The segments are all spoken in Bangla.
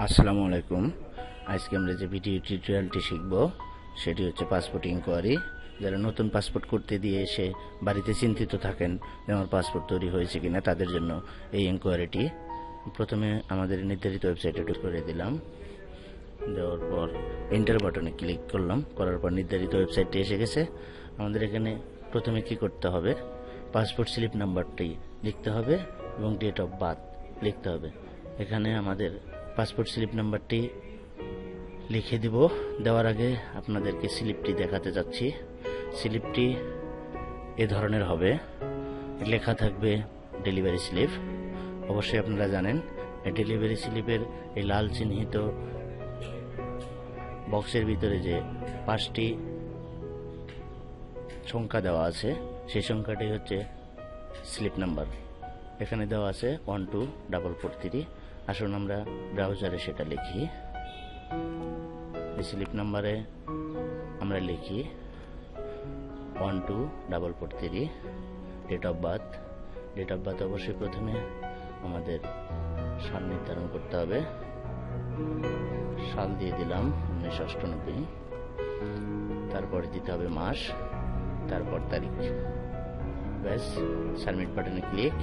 আসসালামু আলাইকুম। আজকে আমরা যে ভিডিও টিউটোরিয়ালটি শিখব, সেটি হচ্ছে পাসপোর্ট ইনকোয়ারি যারা নতুন পাসপোর্ট করতে দিয়ে এসে বাড়িতে চিন্তিত থাকেন আমার পাসপোর্ট তৈরি হয়েছে কিনা, তাদের জন্য এই ইনকোয়ারিটি প্রথমে আমাদের নির্ধারিত ওয়েবসাইটে করে দিলাম। দেওয়ার পর এন্টার বাটনে ক্লিক করলাম। করার পর নির্ধারিত ওয়েবসাইটটি এসে গেছে। আমাদের এখানে প্রথমে কি করতে হবে? পাসপোর্ট স্লিপ নাম্বারটি লিখতে হবে এবং ডেট অফ বার্থ লিখতে হবে। এখানে আমাদের পাসপোর্ট স্লিপ নাম্বারটি লিখে দিব। দেওয়ার আগে আপনাদেরকে স্লিপটি দেখাতে যাচ্ছি। স্লিপটি এ ধরনের হবে। লেখা থাকবে ডেলিভারি স্লিপ। অবশ্যই আপনারা জানেন ডেলিভারি স্লিপের এই লাল চিহ্নিত বক্সের ভিতরে যে পাঁচটি সংখ্যা দেওয়া আছে, সেই সংখ্যাটি হচ্ছে স্লিপ নাম্বার। এখানে দেওয়া আছে one two double four three আসুন আমরা ব্রাউজারে সেটা লিখি। স্লিপ নাম্বারে আমরা লিখি one two double four three date of birth date of birth অবশ্যই প্রথমে আমাদের সাল নির্ধারণ করতে হবে। সাল দিয়ে দিলাম উনিশশো অষ্টানব্বই। তারপরে দিতে হবে মাস, তারপর তারিখ। ব্যাস, সাবমিট বাটনে ক্লিক।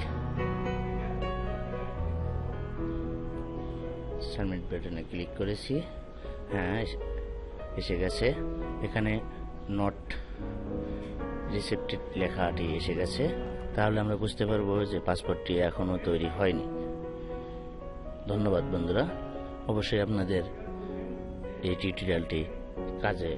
সাবমিট বাটনে ক্লিক করেছি। হ্যাঁ এসে গেছে। এখানে নট রিসেপ্টেড লেখাটি এসে গেছে। তাহলে আমরা বুঝতে পারব যে পাসপোর্টটি এখনও তৈরি হয়নি। ধন্যবাদ বন্ধুরা। অবশ্যই আপনাদের এই টিউটোরিয়ালটি কাজে